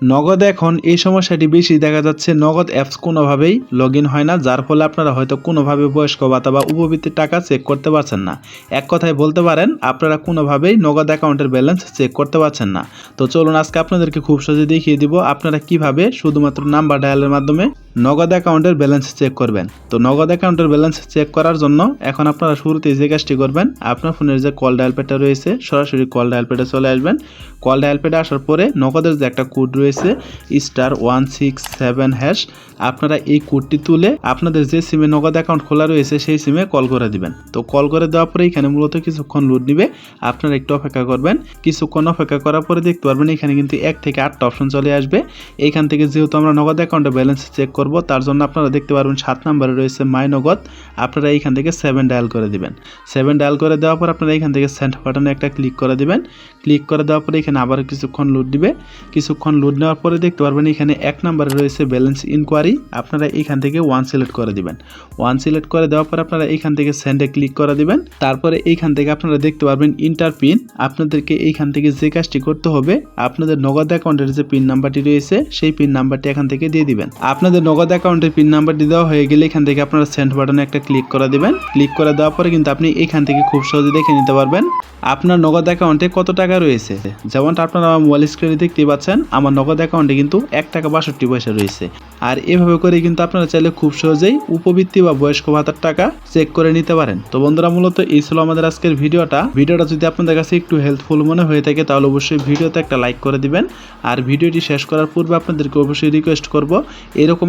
নগদ এখন এই সমস্যাটি বেশি দেখা যাচ্ছে। নগদ অ্যাপস কোনোভাবেই লগ হয় না, যার ফলে আপনারা হয়তো কোনোভাবে বয়স্ক ভাতা বা উপবৃত্তির টাকা চেক করতে পারছেন না। এক কথায় বলতে পারেন, আপনারা কোনোভাবেই নগদ অ্যাকাউন্টের ব্যালেন্স চেক করতে পারছেন না। তো চলুন আজকে আপনাদেরকে খুব সহজে দেখিয়ে দিব, আপনারা কীভাবে শুধুমাত্র নাম্বার ডায়ালের মাধ্যমে নগদ অ্যাকাউন্টের ব্যালেন্স চেক করবেন। তো নগদ অ্যাকাউন্টের ব্যালেন্স চেক করার জন্য এখন আপনারা শুরুতেই যে কাজটি করবেন, আপনার ফোনের যে কল ডায়াল প্যাডটা রয়েছে, সরাসরি কল ডায়াল প্যাডে চলে আসবেন। কল ডায়াল প্যাডে আসার পরে নগদের যে একটা কোড রয়েছে, star one six seven hash, আপনারা এই কোডটি তুলে আপনাদের যে সিমে নগদ অ্যাকাউন্ট খোলা রয়েছে, সেই সিমে কল করে দিবেন। তো কল করে দেওয়ার পরে এখানে মূলত কিছুক্ষণ লোড নিবে, আপনারা একটু অপেক্ষা করবেন। কিছুক্ষণ অপেক্ষা করার পরে দেখতে পারবেন এখানে কিন্তু এক থেকে আটটা অপশন চলে আসবে। এইখান থেকে যেহেতু আমরা নগদ অ্যাকাউন্টে ব্যালেন্স চেক করব তার জন্য আপনারা দেখতে পারবেন সাত নম্বরে রয়েছে মাই নগদ। আপনারা এইখান থেকে সেভেন ডায়াল করে দিবেন। সেভেন ডায়াল করে দেওয়ার পর আপনারা এখান থেকে সেন্ট বাটনে একটা ক্লিক করে দিবেন। ক্লিক করে দেওয়ার পরে এখানে আবার কিছুক্ষণ লোড দিবে। কিছুক্ষণ লোড নেওয়ার পরে দেখতে পারবেন এখানে এক নম্বরে রয়েছে ব্যালেন্স ইনকোয়ারি আপনারা এইখান থেকে ওয়ান সিলেক্ট করে দিবেন। ওয়ান সিলেক্ট করে দেওয়ার পর আপনারা এইখান থেকে সেন্ডে ক্লিক করে দিবেন। তারপরে এইখান থেকে আপনারা দেখতে পারবেন ইন্টার পিন আপনাদেরকে এইখান থেকে যে কাজটি করতে হবে, আপনাদের নগদ অ্যাকাউন্টের যে পিন নাম্বারটি রয়েছে, সেই পিন নাম্বারটি এখান থেকে দিয়ে দিবেন। আপনাদের নগদ অ্যাকাউন্টের পিন নাম্বারটি দেওয়া হয়ে গেলে এখান থেকে আপনারা সেন্ড বাটনে একটা ক্লিক করে দিবেন। ক্লিক করে দেওয়ার পরে কিন্তু আপনি এখান থেকে খুব সহজে দেখে নিতে পারবেন আপনার নগদ অ্যাকাউন্টে কত টাকা রয়েছে। যেমনটা আপনারা আমার মোবাইল স্ক্রিনে দেখতে পাচ্ছেন, আমার নগদ অ্যাকাউন্টে কিন্তু এক টাকা বাষট্টি পয়সা রয়েছে। আর এভাবে করে কিন্তু আপনারা চাইলে খুব সহজেই উপবৃত্তি বা বয়স্ক ভাতার টাকা চেক করে নিতে পারেন। তো বন্ধুরা, মূলত এই ছিল আমাদের আজকের ভিডিওটা। ভিডিওটা যদি আপনাদের কাছে একটু হেল্পফুল মনে হয়ে থাকে, তাহলে অবশ্যই ভিডিওতে একটা লাইক করে দিবেন। আর ভিডিওটি শেষ করার পূর্বে আপনাদেরকে অবশ্যই রিকোয়েস্ট করব, এরকম